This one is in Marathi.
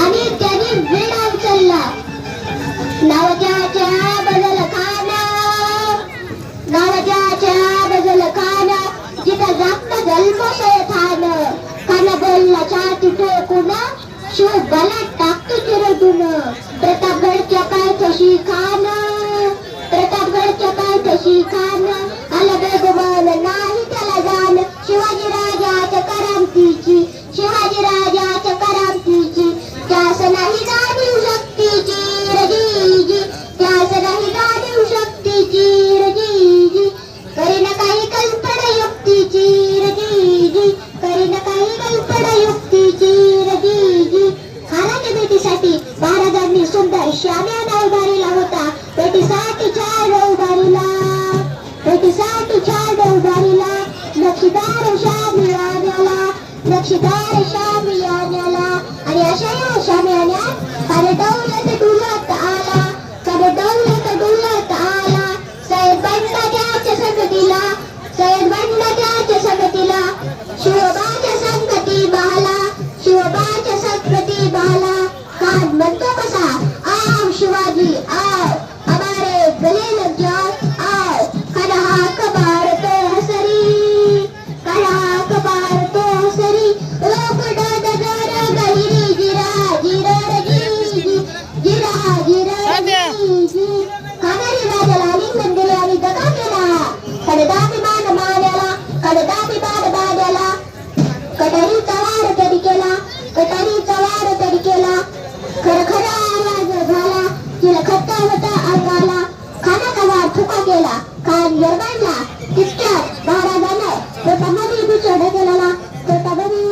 आणि त्याने वेळा उचलला नावाच्या बदल खाना नावाच्या बदल खाना जिथं जास्त जन्म थान खाना बोलला छाती टोकून शिव बला टाकतो चिरडून. प्रताप महाराजांनी सुंदर श्याम्या उभारीला होता. भेटीसाठी छान उभारीला. भेटीसाठी चार उभारीला. नक्षीदार श्यामियाला नक्षीदार श्यामियाला आणि अशा या श्यामियाने अरे दौलत डुलत आला. सारे दौलत डुलत आला. सैद बंडा त्याच्या संगतीला. सैद 第二 संजय बांधला शिक्षक महाराजाने समाधी उभी चढ केलेला तबरी